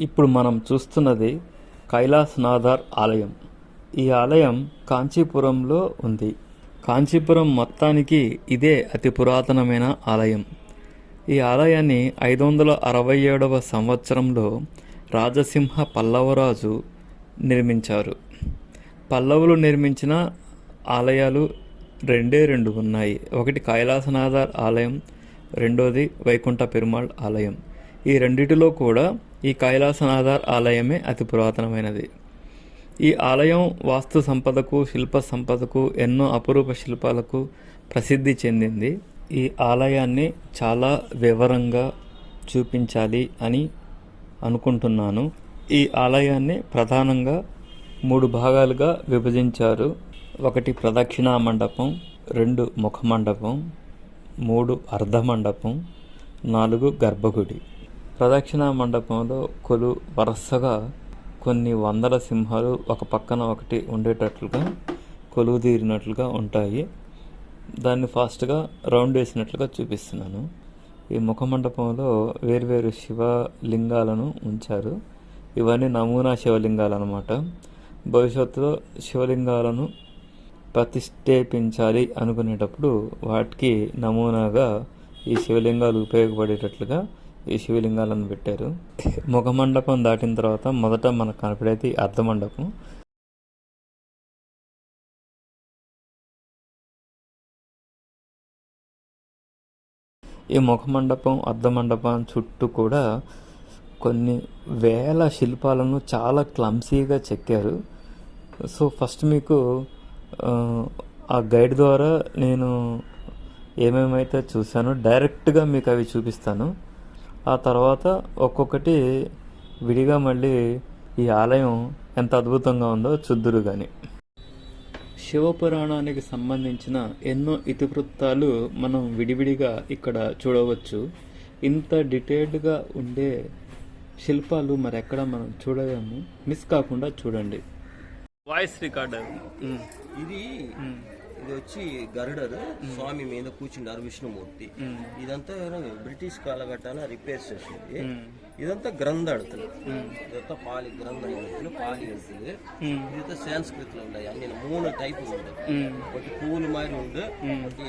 ఇప్పుడు మనం చూస్తున్నది కైలాసనాథార్ ఆలయం. ఈ ఆలయం కాంచీపురంలో ఉంది. కాంచీపురం మొత్తానికి ఇదే అతి పురాతనమైన ఆలయం. ఈ ఆలయాన్ని ఐదు వందల అరవై ఏడవ సంవత్సరంలో రాజసింహ పల్లవరాజు నిర్మించారు. పల్లవులు నిర్మించిన ఆలయాలు రెండే రెండు ఉన్నాయి. ఒకటి కైలాసనాథార్ ఆలయం రెండోది వైకుంఠ పెరుమాళ్ ఆలయం. ఈ రెండిటిలో కూడా ఈ కైలాసనాథర్ ఆలయమే అతి పురాతనమైనది. ఈ ఆలయం వాస్తు సంపదకు శిల్ప సంపదకు ఎన్నో అపురూప శిల్పాలకు ప్రసిద్ధి చెందింది. ఈ ఆలయాన్ని చాలా వివరంగా చూపించాలి అని అనుకుంటున్నాను. ఈ ఆలయాన్ని ప్రధానంగా మూడు భాగాలుగా విభజించారు. ఒకటి ప్రదక్షిణా మండపం రెండు ముఖ మండపం మూడు అర్ధ మండపం నాలుగు గర్భగుడి. ప్రదక్షిణా మండపంలో కొలు వరుసగా కొన్ని వందల సింహాలు ఒక పక్కన ఒకటి ఉండేటట్లుగా కొలువు తీరినట్లుగా ఉంటాయి. దాన్ని ఫాస్ట్గా రౌండ్ వేసినట్లుగా చూపిస్తున్నాను. ఈ ముఖ మండపంలో వేర్వేరు శివలింగాలను ఉంచారు. ఇవన్నీ నమూనా శివలింగాలు అనమాట భవిష్యత్తులో శివలింగాలను ప్రతిష్ఠేపించాలి అనుకునేటప్పుడు వాటికి నమూనాగా ఈ శివలింగాలు ఉపయోగపడేటట్లుగా ఈ శివలింగాలను పెట్టారు. ముఖ మండపం దాటిన తర్వాత మొదట మనకు కనపడేది అర్ధ మండపం ఈ ముఖ మండపం అర్ధ మండపం చుట్టూ కూడా కొన్ని వేల శిల్పాలను చాలా క్లమ్సీగా చెక్కారు. సో ఫస్ట్ మీకు ఆ, ఆ గైడ్ ద్వారా నేను ఏమేమైతే చూశానో డైరెక్ట్గా మీకు అవి చూపిస్తాను. ఆ తర్వాత ఒక్కొక్కటి విడిగా మళ్ళీ ఈ ఆలయం ఎంత అద్భుతంగా ఉందో చూద్దురు కానీ శివపురాణానికి సంబంధించిన ఎన్నో ఇతివృత్తాలు మనం విడివిడిగా ఇక్కడ చూడవచ్చు. ఇంత డీటెయిల్డ్గా ఉండే శిల్పాలు మరి ఎక్కడ మనం చూడలేము. మిస్ కాకుండా చూడండి. Voice recorder. ఇది ఇది వచ్చి గరుడరు స్వామి మీద కూర్చున్నారు విష్ణుమూర్తి. ఇదంతా బ్రిటిష్ కాలఘట్టాన రిపేర్ చేసింది. ఇదంతా గ్రంథాడుతులు ఇదంతా పాలి గ్రంథాడుతులు పాలి ఉంటుంది ఇదంతా సంస్కృతిలో ఉన్నాయి అన్ని మూడు టైపులు ఉన్నాయి ఒకటి పూలు మారి ఉండు ఒకటి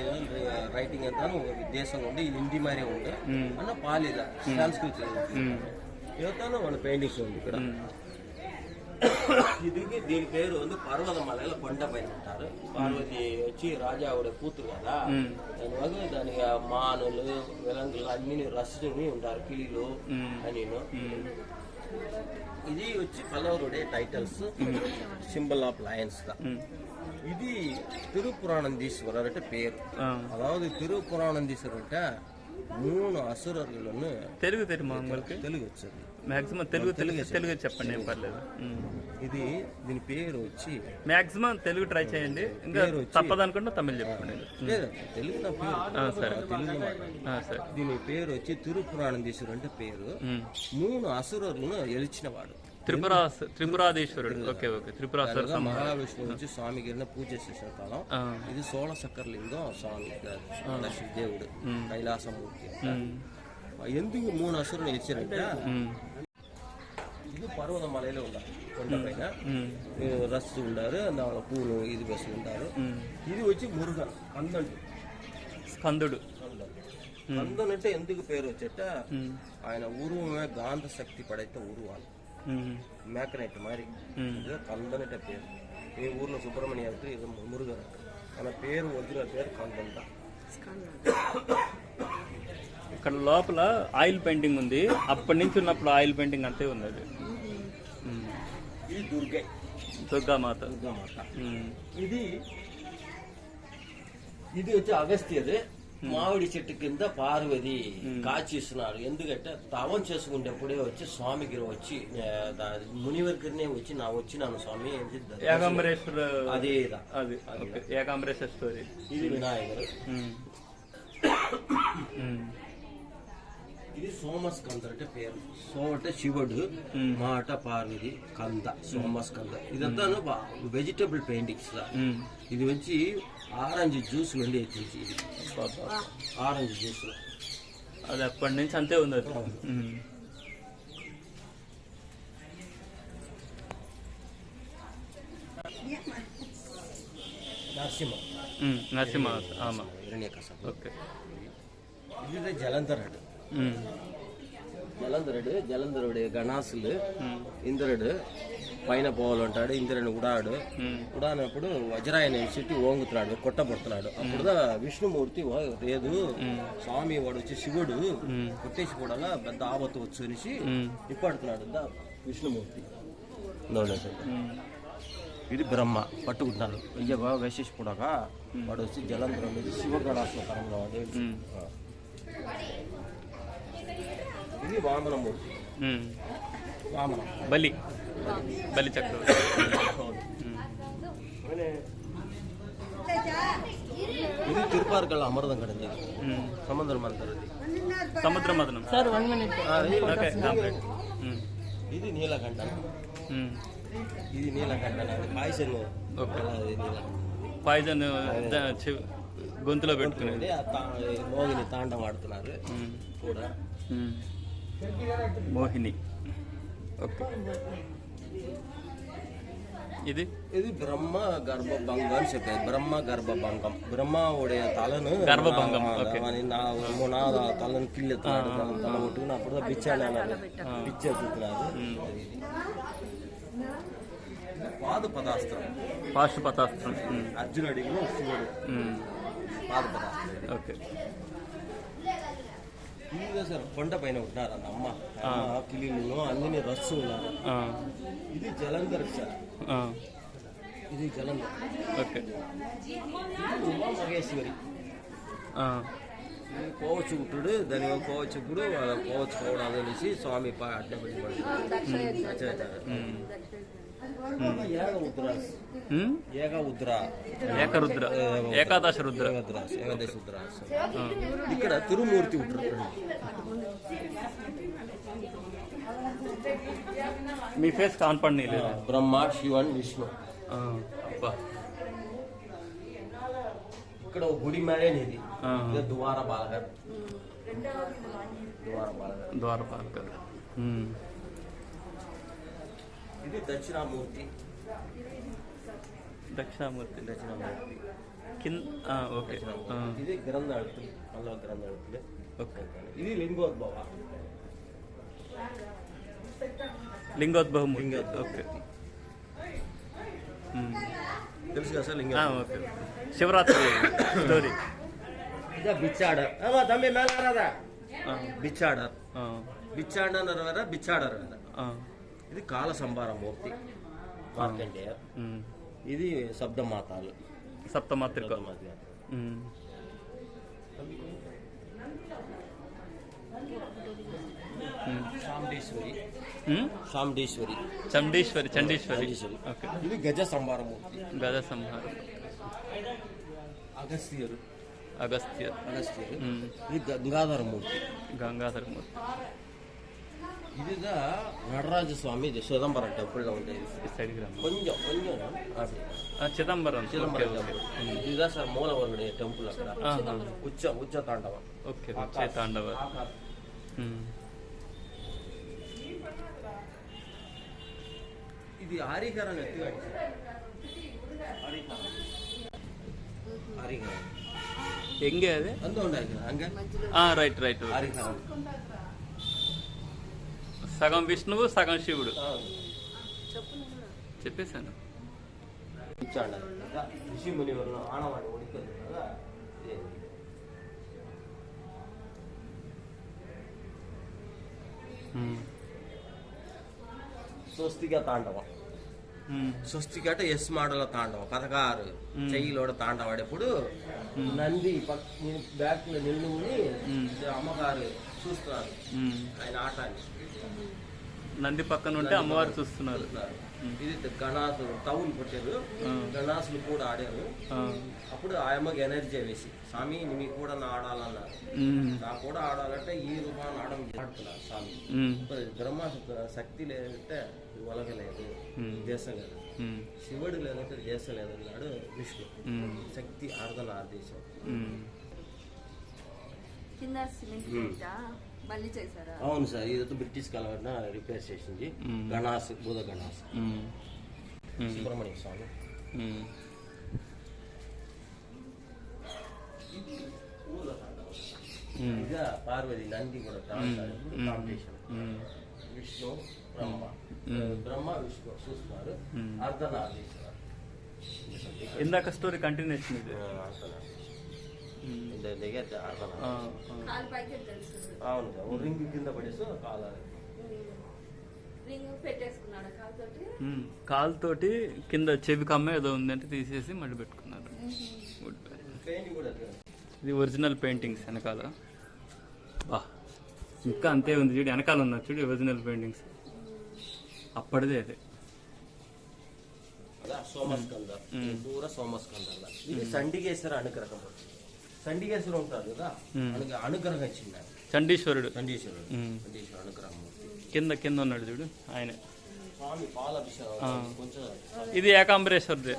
రైటింగ్ అంతా ఒక దేశంలో ఉండి ఇది హిందీ మారే ఉండు అన్న పాలిద సంస్కృతి ఇదంతా వాళ్ళ పెయింటింగ్స్ ఉంది ఇక్కడ. இதுக்கு దీని பேர் வந்து பர்வத மலையில కొండ పైనంటారు பார்வதி వచ్చి రాజాவுడ కూతురు కదా. దానివల్ల దానికి మానులు విలంగులు అన్ని రసుని ఉంటారు. కిళ్ళు అని ఇది వచ్చి పలవరుడే టైటిల్స్. సింబల్ ఆఫ్ లయన్స్ గా. ఇది திருப்புராணந்தீஸ்வரர் பேர் அதாவது திருப்புராணந்தீஸ்வரர்கிட்ட மூணு அசுரர்கள் தெலுங்கு தெரியுமா உங்களுக்கு தெலுங்கு வச்சது మాక్సిమం తెలుగు తెలుగు తెలుగు చెప్పండి. ఏం పర్లేదు. ఇది దీని పేరు వచ్చి మాక్సిమం తెలుగు ట్రై చేయండి. ఇంకా తప్పదనుకుంటే తమిళ్ చెప్పండి. తెలుగు సరే. తెలుగు సరే. దీని పేరు వచ్చి తిరుపురాణందీశ్వరుడు అంటే పేరు. మూడు అసురులను ఎలిచినవాడు. త్రిపుర త్రిపురాధీశ్వరుడు. Okay okay. అనగా మహావిష్ణువు వచ్చి స్వామి గారిని పూజ చేసిన కాలం. ఇది సోళ సక్కర్లింగం స్వామి గారు దేవుడు కైలాసమూర్తి ఎందుకు మూడు అసురులు ఎలిచారంటే ఇది పర్వతమలలో ఉండాలి కొండ పైన రస్తు ఉండారు దానిలో పూలు ఇది బస్సు ఉంటారు ఇది వచ్చి మురుగన్ కందండు స్కందుడు కందన్ అంటే ఎందుకు పేరు వచ్చేట ఆయన ఉరువమే గాంధ శక్తి పడైతే ఉరువాలు ఉమ్. మేకనైట్ మరి ఇదే కందన్ అంటే పేరు ఈ ఊర్లో సుబ్రహ్మణ్య అంటే ఇది మురుగన్ అంటారు. మన పేరు ఒరిజినల్ పేరు కందంట ఇక్కడ లోపల ఆయిల్ పెయింటింగ్ ఉంది. అప్పటి నుంచి ఉన్నప్పుడు ఆయిల్ పెయింటింగ్ అంతే ఉంది అది. ఇది దుర్గై. దుర్గామాత దుర్గామాత. ఇది ఇది వచ్చి అగస్త్యది మామిడి చెట్టు కింద పార్వతి కాచిస్తున్నారు ఎందుకంటే తవం చేసుకునేటప్పుడే వచ్చి స్వామికి వచ్చి మునివర్గరినే వచ్చి నా వచ్చినాను స్వామి ఏంటి ద- ఏకాంబరేశ్వర అదే. అది. ఏకాంబరేశ్వర స్టోరీ. ఇది వినాయకుడు. ఇది సోమస్కంద అంటే పేరు సోమ అంటే శివుడు మాట పార్వతి కంద సోమస్కంద ఇదంతా వెజిటబుల్ పెయింటింగ్స్ ఇది వచ్చి ఆరెంజ్ జ్యూస్ నుండి ఎత్తించి ఇది ఆరెంజ్ జ్యూస్ అది ఎప్పటి నుంచి అంతే ఉంది నరసింహ నరసింహ ఆమా ఓకే ఇది జలంతర్ అంటే జలంధరుడు జలంధరుడు గణాసులు ఇంద్రుడు పైన పోవాలంటాడు ఇంద్రుని ఉడాడు. ఉడానప్పుడు వజ్రాయన చెట్టు ఓంగుతున్నాడు కొట్టబడుతున్నాడు. అప్పుడు విష్ణుమూర్తి లేదు స్వామి వాడు వచ్చి శివుడు కొట్టేసి కూడా పెద్ద ఆపత్తు వచ్చు అనేసి ఇప్పడుతున్నాడు విష్ణుమూర్తి. ఇది బ్రహ్మ పట్టుకుంటున్నాడు. అయ్యగా వేసేసి కూడా వాడు వచ్చి జలంధరం మీద శివగణాసుల పరంగా. ఇది వామనమూర్తి మ్. వామనం బలి బలి చక్రవర్తి మ్, ఇది తిరుపార్కల్ అమృతం కడింది మ్. సముద్రం అంటారు సముద్ర మదనం sir one minute okay complete మ్, ఇది నీలకంఠ మ్. ఇది నీలకంఠ అది పాయసం ఓకే. నీలకంఠ పాయిజన్ ద- చెవి- గొంతులో పెట్టుకునేది. ఆ తా- మోగిని తాండం ఆడుతున్నారు మ్, కూడా. మ్. మోహిని. ఓకే. ఇది? ఇది బ్రహ్మ గర్భభంగం అని చెప్పేది బ్రహ్మ గర్భభంగం. బ్రహ్మ ఉடைய తలను గర్భభంగం, నా- ఓకే. వాని నా నా తలను కిల్లెత్తున్నాడు తన తల కొట్టుకుని అప్పుడు పిచ్చాడు అన్నారు పిచ్చెత్తుతున్నారు పాద ఓకే. సార్ కొండ పైన ఉంటున్నారు? అన్న అమ్మ కిలీలు అన్ని రస్సు ఉన్నారు ఆ, ఇది జలంధర్ సార్. ఆ, ఇది జలంధర్. ఓకే. ఉమా మహేశ్వరి. కోవచుకుట్టుడు దాని కోవచుకుడు కోవచ్చు కోవడాలు అనేసి స్వామి అడ్డ పడి మ్. ఏక ఉద్రాస్ మ్? ఏక ఉద్ర ఏకరుద్ర ఏకాదశ రుద్ర ఏకద్రాస్ ఏకదశ ఉద్రాస్ ఇక్కడ తిరుమూర్తి ఉంటారు మీ ఫేస్ కాన్పడి లేదు బ్రహ్మ శివన్ విష్ణు అబ్బా ఇక్కడ ఒక గుడి మేడేని ఇది ఆ. ఇది దువార బాలగర్ దువార బాలగర్ ద్వారపాలకర్ మ్. ఇది దక్షిణామూర్తి దక్షిణామూర్తి దక్షిణామూర్తి కింద ఆ, ఓకే ఆ, ఇది గ్రంథ అడుగుతుంది మళ్ళీ గ్రంథ అడుగుతుంది ఓకే ఇది లింగోద్భవ లింగోద్భవం లింగోద్భవ ఓకే మ్. తెలుసు కదా సార్ ఆ, లింగ ఓకే శివరాత్రి స్టోరీ ఇదే ఇది కాల సంబార మూర్తి. మార్కండేయ. ఇది శబ్దమాతాలు సప్తమాత్రిక. మ్? శాండేశ్వరి చండీశ్వరి చండీశ్వరి. చండీశ్వరి. ఓకే. ఇది గజ సంబార మూర్తి. గద సంహారం అగస్త్యరు అగస్త్య అగస్త్యరు మ్. ఇది గంగాధర మూర్తి. இதுதான் நடராஜ சுவாமி இது. சிதம்பரம் டெம்பிளில் வந்து கொஞ்சம் கொஞ்சம் அப்படி. சிதம்பரம். சிதம்பரம் டெம்பிள் இதுதான் சார் மூலவருடைய டெம்பிள் அక్కడ உச்ச உச்ச தாண்டவம். ஓகே உச்ச தாண்டவர். இது ஹரிகரன் ஹரிகரன் எங்கே அது? அந்த ஒன்று அங்கே? ஆ ரைட் ரைட் ஹரிகரன் సగం విష్ణువు సగం శివుడు. చెప్పేశాను. స్వస్తిక తాండవం. స్వస్తిక అంటే ఎస్ మాడల తాండవం. పదహారు చెయ్యిలోడ తాండవాడేప్పుడు నంది నేను బ్యాక్లో నిల్లుని అమ్మగారు చూస్తున్నారు. ఆయన ఆటాన్ని నంది పక్కన ఉంటే అమ్మవారు చూస్తున్నారు. ఇది గణాసులు టౌన్ కొట్టారు. గణాసులు కూడా ఆడారు. అప్పుడు ఆ అమ్మకి ఎనర్జీ వేసి స్వామి మీకు కూడా నా ఆడాలన్నారు. నా కూడా ఆడాలంటే ఈ రూపాన్ని ఆడడం ఆడుతున్నారు స్వామి. బ్రహ్మ శక్తి లేదంటే ఉలగలేదు మ్. దేశం లేదు. శివుడు లేదంటే దేశం లేదన్నాడు విష్ణు. శక్తి ఆర్దన ఆదేశం. మ్. కింద సిమెంట్ పెట్టా మళ్ళీ చేశారా అవును సార్ ఇదంతా బ్రిటిష్ కాలం రిపేర్ చేసింది మ్. గణాస్ బుధ గణాస్ మ్. మ్. సుబ్రహ్మణ్య స్వామి మ్. పూల తాండవం. ఉమ్, ఇక పార్వతి నంది కూడా తాండవం. కాంపిటీషన్ ఉమ్, విష్ణు బ్రహ్మ బ్రహ్మ విష్ణు చూస్తున్నారు మ్మ్. అర్ధనారీశ్వర ఇందాక స్టోరీ కంటిన్యూషన్ ఇది ఉమ్, అవును రింగ్ కింద పడేసి కాలాలి రింగ్ పెట్టేసుకున్నాడు కాలుతోటి. ఉమ్, కాలుతోటి కింద చెవి కమ్మ ఏదో ఉందంటే తీసేసి మళ్ళీ పెట్టుకున్నారు. ఇది ఒరిజినల్ పెయింటింగ్స్ వెనకాల. బా ఇంకా అంతే ఉంది చూడు వెనకాల ఉన్నారు చూడు ఒరిజినల్ పెయింటింగ్స్ అప్పటిదే అది. అదా సోమస్కంద. పూర సోమస్కంద ఇది సండిగేశ్వర అనుగ్రహం సండిగేశ్వరం ఉంటారు కదా అనుగ- అనుగ్రహం ఇచ్చింది. చండీశ్వరుడు. చండీశ్వరుడు. మ్మ్. చండీశ్వర అనుగ్రహం. కింద కింద ఉన్నాడు చూడు ఆయన. ఇది ఏకాంబరేశ్వరుదే.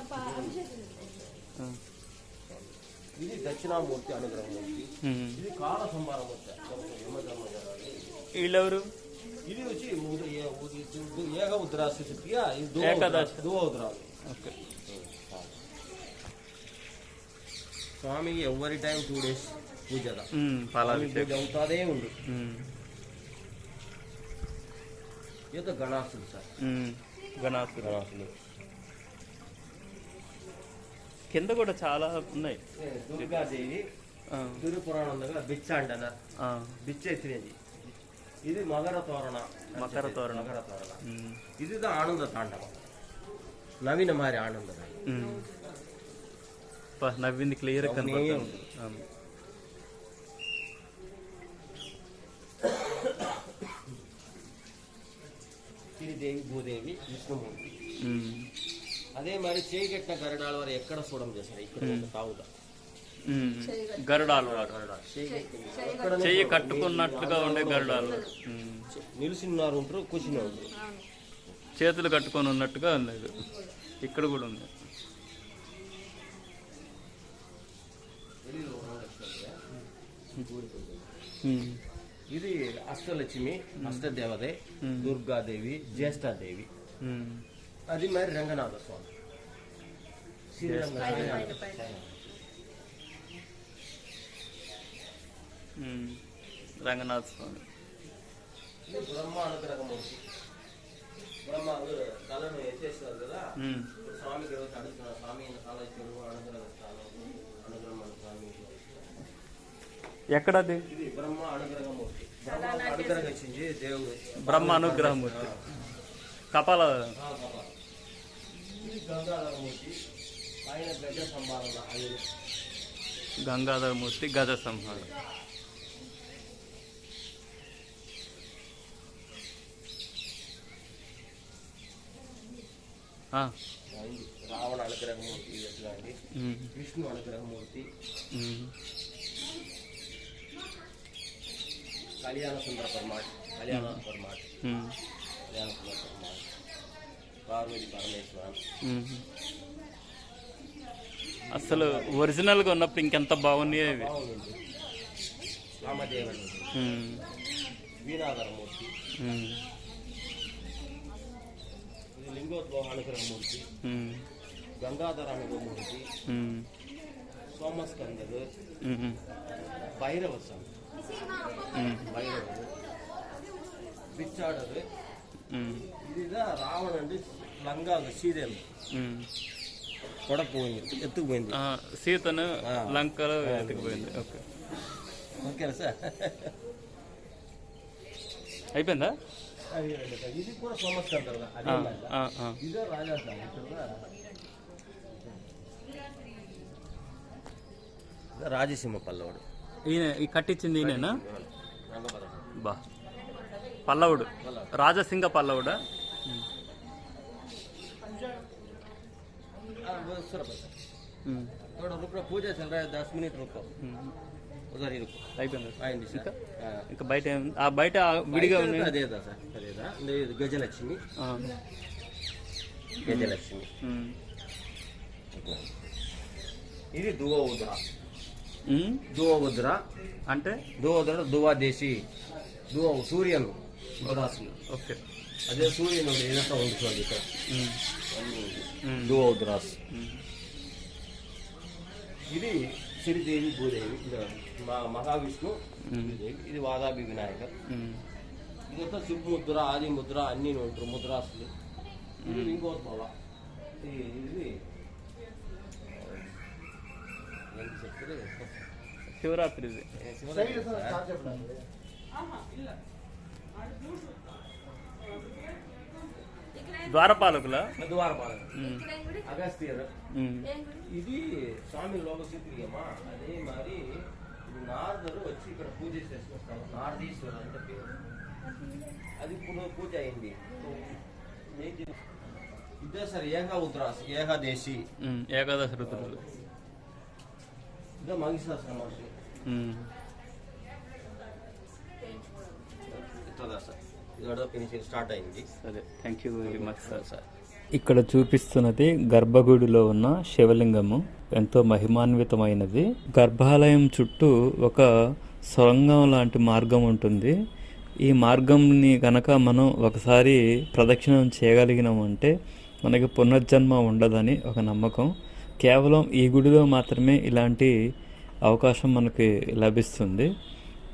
ఇది దక్షిణామూర్తి అనుగ్రహం. ఇది కాల సంహారమూర్తి. వీళ్ళెవరు? ఇది వచ్చి ఏక ఉద్రాసు ఇది దువ ఓకే. స్వామికి ఎవరి టైం టూ డేస్ పాలాభిషేకం. పూజ అవుతాదే ఉమ్, ఈత గణాసులు సార్. ఉమ్, గణాసురు గణాసులు కింద కూడా చాలా ఉన్నాయి. దుర్గాదేవి తిరు పురాణం దగ్గర బిచ్చ అంటన్నారు ఆ, బిచ్చ ఎత్తినది ఇది మకర తోరణ మకర. తోరణ. మకర తోరణ. ఇది ఆనంద తాండవం. నవీన మారి ఆనంద నవ్వింది క్లియర్ కనపడుతుంది. శ్రీదేవి భూదేవి విష్ణుమూర్తి అదే మరి చేయి కట్టిన గరడాల వారు ఎక్కడ చూడడం చేశారు ఇక్కడ ఉమ్. గరుడాలు. చెయ్యి. కట్టుకున్నట్లుగా ఉండే గరుడాలు. నిలిచిన్నారు ఉంటారు కూర్చుని ఉంటారు అవును చేతులు కట్టుకొని ఉన్నట్టుగా ఉంది ఇది. ఇక్కడ కూడా ఉంది ఉమ్, ఇది అష్టలక్ష్మి అష్టదేవదే దుర్గాదేవి జ్యేష్ఠాదేవి. అది మరి రంగనాథ స్వామి. రంగనాథ స్వామి. బ్రహ్మ అనుగ్రహమూర్తి బ్రహ్మ తలను ఎత్తేస్తారు కదా. స్వామికి అడుగుతున్నారు స్వామి ఇచ్చాడు అనుగ్రహ స్వామి ఎక్కడది? బ్రహ్మ అనుగ్రహమూర్తి కపాల గంగాధరమూర్తి ఆయన గజ సంహార రావణ అనుగ్రహమూర్తి విష్ణు అనుగ్రహమూర్తి. కళ్యాణ సుందర పరమాట్ ఉమ్, కళ్యాణ సుందర పరమాట్ పార్వతి పరమేశ్వర ఉమ్. అసలు ఒరిజినల్గా ఉన్నప్పుడు ఇంకెంత బాగున్నాయో బాగుంది. రామదేవన్ వీణాధరమూర్తి లింగోద్భవ అనుగ్రహమూర్తి గంగాధర అనుగ్రహమూర్తి. ఉమ్, భైరవ స్వామి. ఉమ్, భైరవుడు బిచ్చాడరు ఉమ్, ఇదిగా రావణ అంటే లంగా సీదేలు ఉమ్. కొడకపోయింది ఎత్తుకుపోయింది ఆ, సీతను ఆ. లంకలో ఎత్తుకుపోయింది ఓకే ఓకేనా సార్ అయిపోయిందా ఇది కూడా సోమస్కందరు అదే ఆ, లాగా. ఆ, ఆ. ఇదో రాజా సార్ ఇక్కడ రాజసింహ పల్లవుడు ఈయన ఈ కట్టించింది ఈయనేనా? బా. పల్లవుడు. రాజసింగ పల్లవుడా? పూజ మినిట్ ఇంకా? బయట ఆ బయట విడిగా ఉంది అదేదా సార్ అదేదా? గజలక్ష్మి. గజలక్ష్మి. ఇది దువ ఉదా ఉమ్, దువ ఉద్ర అంటే దువ ఉద్ర దువా సూర్యను ఉద్రాసులు ఓకే. అదే ఇదంతా ఉంది చూడండి ఇక్కడ. ఉమ్, అన్నీ ఉంది. ఉమ్, దువ ఉద్రాస్ ఉమ్, ఇది శ్రీదేవి భూదేవి మా మహావిష్ణు ఇది వాదాభి వినాయక ఇదంతా శివ ముద్ర ఆది ముద్ర అన్ని ఉంటారు ముద్రాసులు. మళ్ళా ఇది శివరాత్రి ద్వారపాలకుల? అగస్త్యర్ ఇది స్వామి లోకసిద్ధియమ్మా అదే మరి ఇది నారదరు వచ్చి ఇక్కడ పూజ చేసుకొస్తాము నారదీశ్వరు అంటే పేరు. అది ఇప్పుడు పూజ అయింది. ఏంటి? ఇదే సార్ ఏకా ఉత్తరాస్ ఏకాదేశి. ఏకాదశి ఋతువులు ఇదే మహిషాసుర మహర్షి ఇట్లా సార్ ఇది ఫినిషింగ్ స్టార్ట్ అయింది సరే thank you very much sir sir ఇక్కడ చూపిస్తున్నది గర్భగుడిలో ఉన్న శివలింగము. ఎంతో మహిమాన్వితమైనది. గర్భాలయం చుట్టూ ఒక సొరంగం లాంటి మార్గం ఉంటుంది. ఈ మార్గంని గనక మనం ఒకసారి ప్రదక్షిణం చేయగలిగినామంటే మనకి పునర్జన్మ ఉండదని ఒక నమ్మకం. కేవలం ఈ గుడిలో మాత్రమే ఇలాంటి అవకాశం మనకి లభిస్తుంది.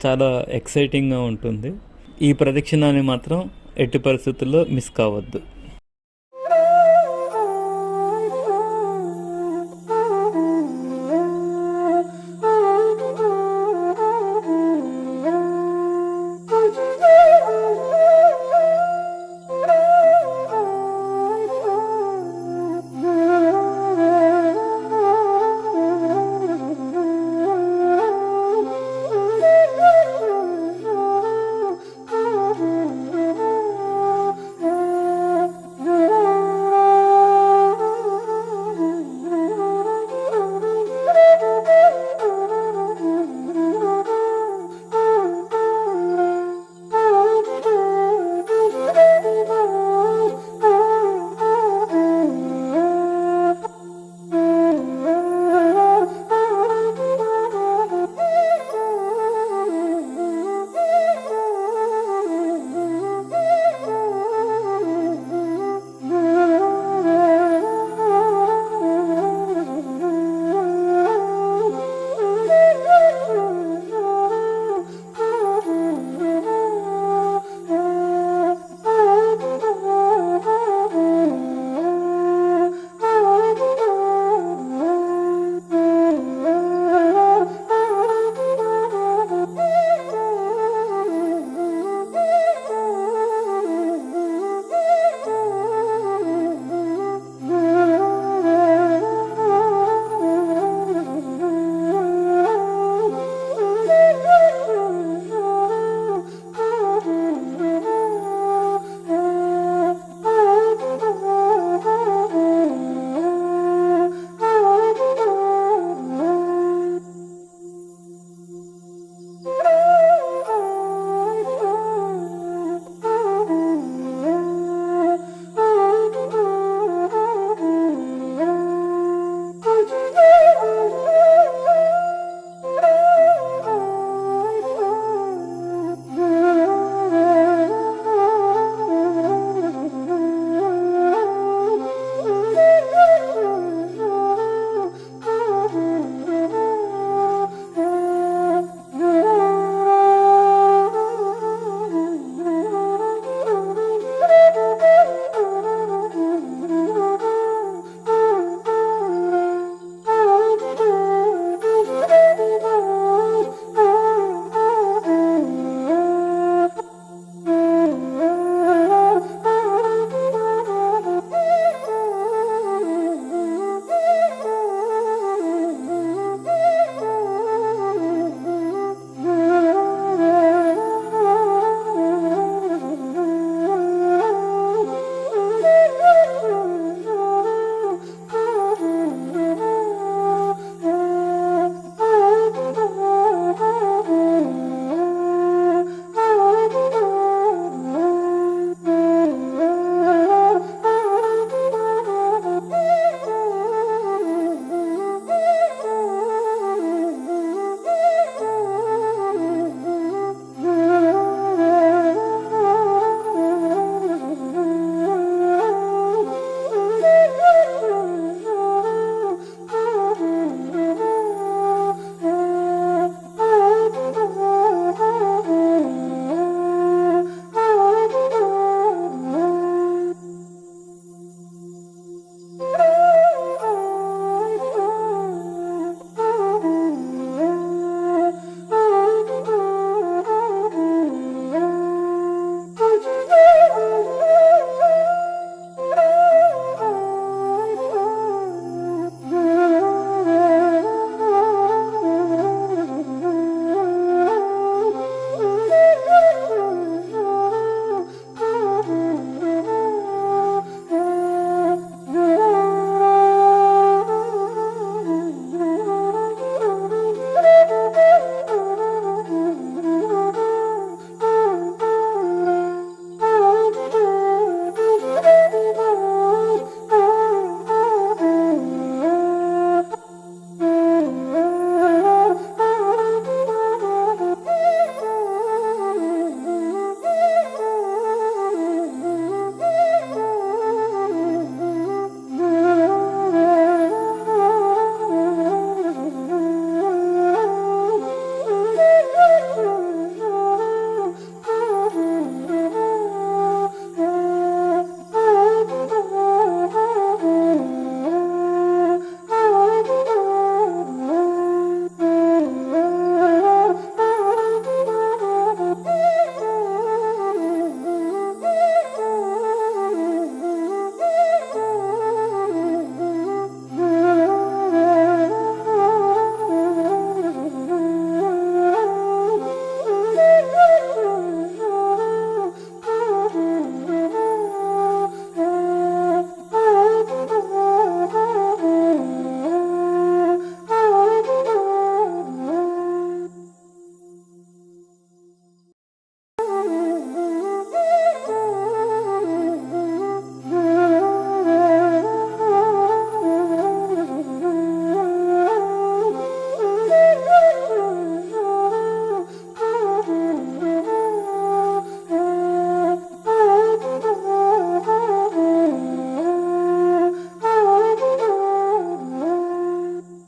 చాలా ఎక్సైటింగ్గా ఉంటుంది. ఈ ప్రదక్షిణాన్ని మాత్రం ఎట్టి పరిస్థితుల్లో మిస్ కావద్దు.